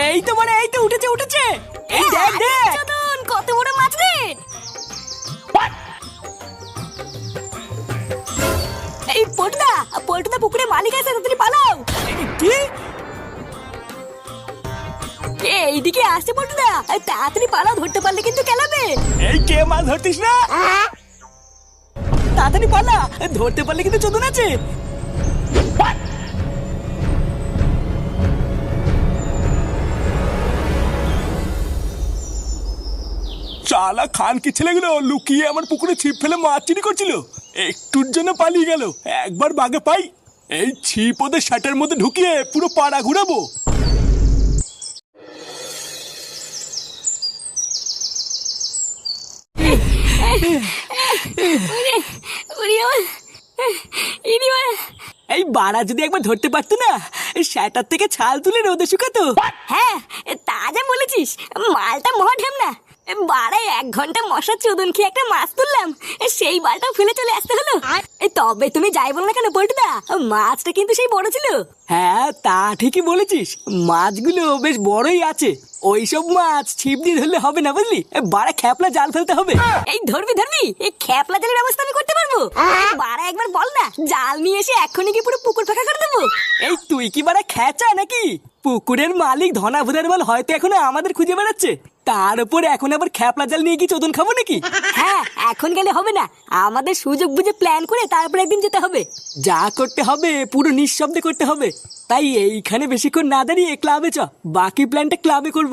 এই তো মানে এই তো উঠেছে উঠেছে। এই দেখ দেখ। কত বড় মাছ রে। এই পটুদা পটুদা পুকুরে মালিক আছে তাড়াতাড়ি পালাও। কি? এইদিকে আসছে পটুদা তাড়াতাড়ি পালাও ধরতে পারলে কিন্তু কেলাবে এই কে মাছ ধরতিস না? তাড়াতাড়ি পালা ধরতে পারলে কিন্তু চোদন আছে। চালা খান কি ছেলেগুলো লুকিয়ে আমার পুকুরে ছিপ ফেলে মাছ চুরি করছিল। একটুর জন্য পালিয়ে গেল। একবার বাগে পাই। এই ছিপ ওদের শার্টের মধ্যে ঢুকিয়ে পুরো পাড়া ঘুরাবো। এই বাড়া যদি একবার ধরতে পারতো না শ্যাটার থেকে ছাল তুলে রোদে শুকাতো। হ্যাঁ তা যা বলেছিস। মালটা মহাঢেম না বাড়ায় এক ঘণ্টা মশা চোদন খেয়ে একটা মাছ তুললাম। সেই বালটা ফেলে চলে আসতে হলো। তবে তুমি যাই বলো না কেন পল্টুদা মাছটা কিন্তু সেই বড় ছিল। হ্যাঁ তা ঠিকই বলেছিস। মাছগুলো বেশ বড়ই আছে। ওইসব মাছ ছিপ দিয়ে ধরলে হবে না বুঝলি? বাড়া খ্যাপলা জাল ফেলতে হবে। এই ধরবি ধরবি? এই খেপলা জালের ব্যবস্থা আমি করতে বাড়া একবার বল না। জাল নিয়ে এসে এক্ষুনি কি পুরো পুকুর ফাঁকা করে দেবো? এই তুই কি বাড়া খেচা নাকি? পুকুরের মালিক ধনা ভুদার বল হয়তো এখনও আমাদের খুঁজে বেড়াচ্ছে। তার উপর এখন আবার খ্যাপলা জাল নিয়ে কি চোদন খাব নাকি? হ্যাঁ এখন গেলে হবে না। আমাদের সুযোগ বুঝে প্ল্যান করে তারপর একদিন যেতে হবে। যা করতে হবে পুরো নিঃশব্দে করতে হবে। তাই এইখানে বেশিক্ষণ না দাঁড়িয়ে ক্লাবে চ। বাকি প্ল্যানটা ক্লাবে করব।